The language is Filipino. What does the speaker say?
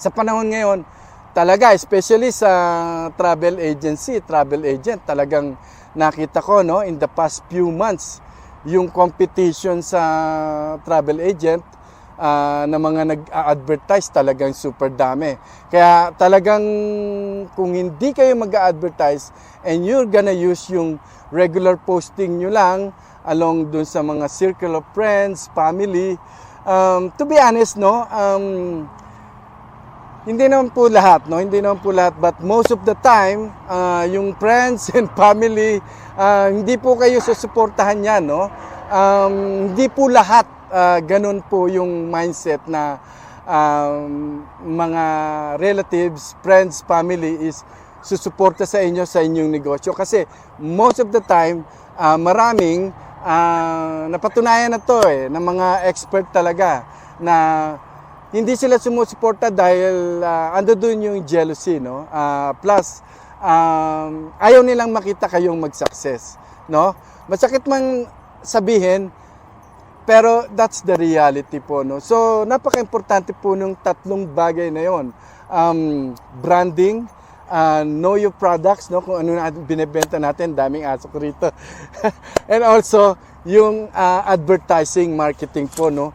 sa panahon ngayon, talaga, especially sa travel agency, travel agent, talagang nakita ko no, in the past few months, yung competition sa travel agent ah, na mga nag-advertise talagang super dami. Kaya talagang kung hindi kayo mag-advertise and you're gonna use yung regular posting nyo lang along dun sa mga circle of friends, family, um, to be honest, no, um, hindi naman po lahat, no? Hindi naman po lahat, but most of the time, ah, yung friends and family, ah, hindi po kayo susuportahan yan, no? Um, hindi po lahat ah, ganun po yung mindset na um, mga relatives, friends, family is susuporta sa inyo sa inyong negosyo. Kasi most of the time, ah, maraming ah, napatunayan na to eh, ng mga expert talaga na hindi sila sumusuporta dahil uh, ando doon yung jealousy, no? Ah, plus, um, ayaw nilang makita kayong mag-success, no? Masakit man sabihin, pero that's the reality po, no? So, napaka-importante po nung tatlong bagay na yon. Um, branding, uh, know your products, no? Kung ano na binebenta natin, daming aso ko rito. And also, yung uh, advertising, marketing po, no?